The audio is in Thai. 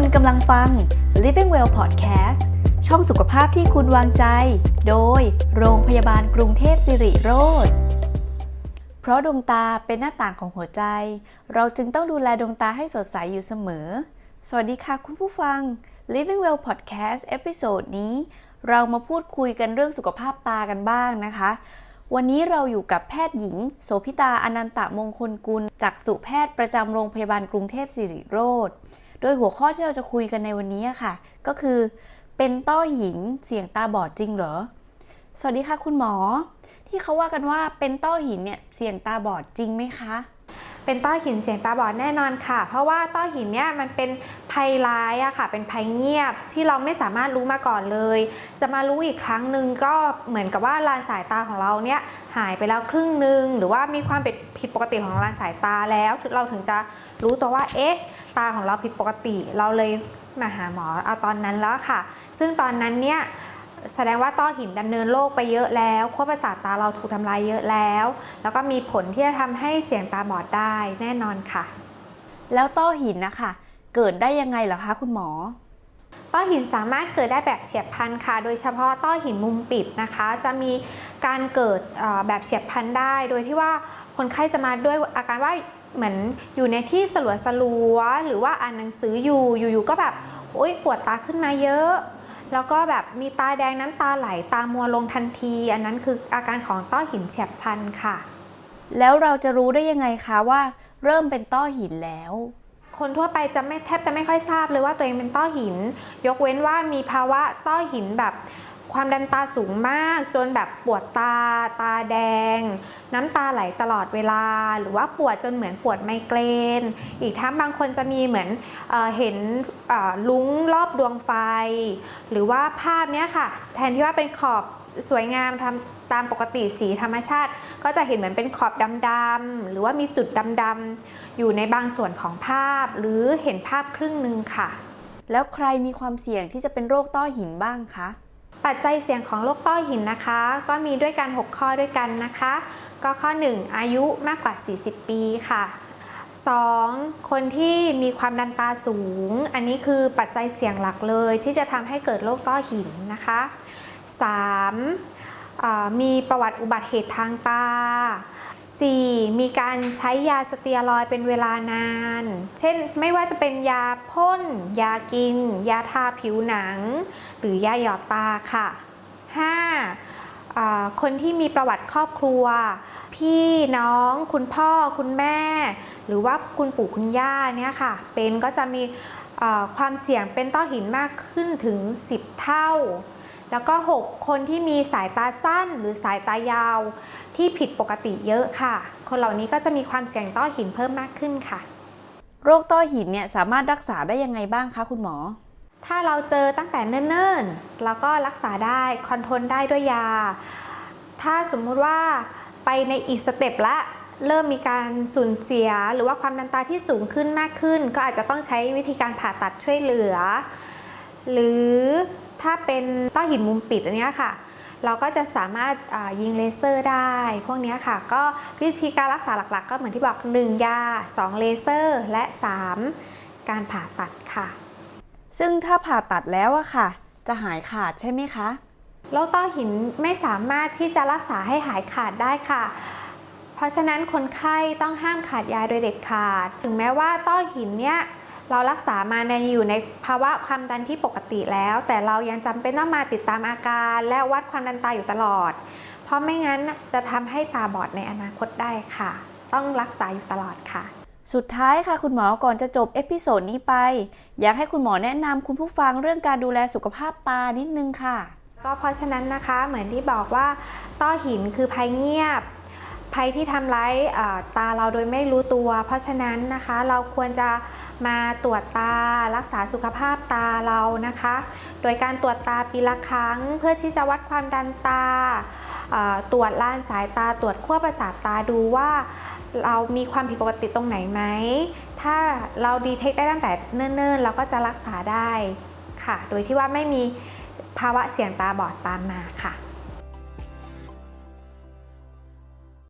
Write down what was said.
คุณกำลังฟัง Living Well Podcast ช่องสุขภาพที่คุณวางใจ โดยโรงพยาบาลกรุงเทพสิริโรธเพราะดวงตาเป็นหน้าต่างของหัวใจ เราจึงต้องดูแลดวงตาให้สดใสอยู่เสมอ สวัสดีค่ะคุณผู้ฟัง Living Well Podcast เอพิโซดนี้ เรามาพูดคุยกันเรื่องสุขภาพตากันบ้างนะคะวันนี้เราอยู่กับแพทย์หญิง โสพิตาอนันตมงคลกุล จากสุแพทย์ประจำโรงพยาบาลกรุงเทพสิริโรธ โดยหัวข้อที่เราจะคุยกันในวันนี้อะค่ะ ก็คือ เป็นต้อหินเสี่ยงตาบอดจริงเหรอ สวัสดีค่ะคุณหมอ ที่เขาว่ากันว่าเป็นต้อหินเนี่ยเสี่ยงตาบอดจริงไหมคะ เป็นต้อหินเสียงตาบอดแน่นอนค่ะ เพราะว่าต้อหินเนี่ยมันเป็นภัยร้ายอะค่ะ เป็นภัยเงียบที่เราไม่สามารถรู้มาก่อนเลย จะมารู้อีกครั้งหนึ่งก็เหมือนกับว่าลานสายตาของเราเนี่ยหายไปแล้วครึ่งหนึ่งหรือว่ามีความผิดปกติของลานสายตาแล้ว เราถึงจะรู้ตัวว่าเอ๊ะตาของเราผิดปกติ เราเลยมาหาหมอเอาตอนนั้นแล้วค่ะ ซึ่งตอนนั้นเนี่ย แสดงว่าต้อหินดำเนินโรคไปเยอะแล้วขั้วประสาทตาเราถูกทำลายเยอะแล้ว แล้วก็มีผลที่จะทำให้เสียงตาบอดได้แน่นอนค่ะ แล้วต้อหินนะคะ เกิดได้ยังไงเหรอคะคุณหมอ ต้อหินสามารถเกิดได้แบบเฉียบพลันค่ะ โดยเฉพาะต้อหินมุมปิดนะคะ จะมีการเกิดแบบเฉียบพลันได้ โดยที่ว่าคนไข้จะมาด้วยอาการว่าเหมือนอยู่ในที่สลัวสลัวหรือว่าอ่านหนังสืออยู่อยู่ๆก็แบบโอ๊ยปวดตาขึ้นมาเยอะ แล้วก็แบบมีตาแดงน้ำตาไหลตามัวลงทันที อันนั้นคืออาการของต้อหินเฉียบพลันค่ะ แล้วเราจะรู้ได้ยังไงคะว่า เริ่มเป็นต้อหินแล้ว คนทั่วไปจะไม่แทบจะไม่ค่อยทราบเลยว่าตัวเองเป็นต้อหิน ยกเว้นว่ามีภาวะต้อหินแบบ ความดันตาสูงมากจนแบบปวดตา ตาแดง น้ำตาไหลตลอดเวลา หรือว่าปวดจนเหมือนปวดไมเกรน อีกทั้งบางคนจะมีเหมือนเอเห็นลุ้งรอบดวงไฟ หรือว่าภาพเนี้ยค่ะ แทนที่ว่าเป็นขอบสวยงามทำตามปกติสีธรรมชาติ ก็จะเห็นเหมือนเป็นขอบดำๆหรือว่ามีจุดดำๆอยู่ในบางส่วนของภาพ หรือเห็นภาพครึ่งหนึ่งค่ะ แล้วใครมีความเสี่ยงที่จะเป็นโรคต้อหินบ้างคะ ปัจจัยเสี่ยงของโรคต้อหินนะคะ ก็มีด้วยกัน 6 ข้อด้วยกันนะคะ ก็ข้อ 1 อายุมากกว่า 40 ปีค่ะ 2. คนที่มีความดันตาสูง อันนี้คือปัจจัยเสี่ยงหลักเลย ที่จะทำให้เกิดโรคต้อหินนะคะ 3. มีประวัติอุบัติเหตุทางตา 4. มีการใช้ยาสเตียรอยเป็นเวลานาน เช่นไม่ว่าจะเป็นยาพ่น ยากิน ยาทาผิวหนัง หรือยาหยอดตาค่ะ 5. อ่าคนที่มีประวัติครอบครัว พี่น้อง คุณพ่อ คุณแม่ หรือว่าคุณปู่คุณย่าเนี่ยค่ะ เป็นก็จะมีความเสี่ยงเป็นต้อหินมากขึ้นถึง 10 เท่า แล้วก็ 6 คนที่มีสายตาสั้นหรือสายตายาวที่ผิดปกติเยอะค่ะ คนเหล่านี้ก็จะมีความเสี่ยงต้อหินเพิ่มมากขึ้นค่ะ โรคต้อหินเนี่ยสามารถรักษาได้ยังไงบ้างคะคุณหมอ ถ้าเราเจอตั้งแต่เนิ่นๆ แล้วก็รักษาได้คอนโทรลได้ด้วยยา ถ้าสมมุติว่าไปในอีกสเต็ปละเริ่มมีการสูญเสีย หรือว่าความดันตาที่สูงขึ้นมากขึ้น ก็อาจจะต้องใช้วิธีการผ่าตัดช่วยเหลือ หรือถ้าเป็นต้อหินมุมปิดอันเนี้ยค่ะ เราก็จะสามารถอ่ายิงเลเซอร์ได้ พวกเนี้ยค่ะ ก็วิธีการรักษาหลักๆ ก็เหมือนที่บอก 1 ยา 2 เลเซอร์ และ 3 การผ่าตัดค่ะ ซึ่งถ้าผ่าตัดแล้วอะค่ะ จะหายขาดใช่ไหมคะโรคต้อหินไม่สามารถที่จะรักษาให้หายขาดได้ค่ะ เพราะฉะนั้นคนไข้ต้องห้ามขาดยาโดยเด็ดขาด ถึงแม้ว่าต้อหินเนี่ย เรารักษามาในอยู่ในภาวะความดันที่ปกติแล้ว แต่เรายังจำเป็นต้องมาติดตามอาการ และวัดความดันตาอยู่ตลอด เพราะไม่งั้นจะทำให้ตาบอดในอนาคตได้ค่ะ ต้องรักษาอยู่ตลอดค่ะ สุดท้ายค่ะคุณหมอก่อนจะจบเอพิโซดนี้ไป อยากให้คุณหมอแนะนำคุณผู้ฟังเรื่องการดูแลสุขภาพตานิดนึงค่ะ ก็เพราะฉะนั้นนะคะเหมือนที่บอกว่าต้อหินคือภัยเงียบ ภัยที่ทำร้ายตาเราโดยไม่รู้ตัว เพราะฉะนั้นนะคะเราควรจะมาตรวจตารักษาสุขภาพตาเรานะคะ โดยการตรวจตาปีละครั้ง เพื่อที่จะวัดความดันตาอ่าตรวจล่านสายตาตรวจขั้วประสาทตาดูว่าเรามีความผิดปกติตรงไหนไหม ถ้าเราดีเทคได้ตั้งแต่เนิ่นๆ เราก็จะรักษาได้ค่ะ โดยที่ว่าไม่มีภาวะเสี่ยงตาบอดตามมาค่ะ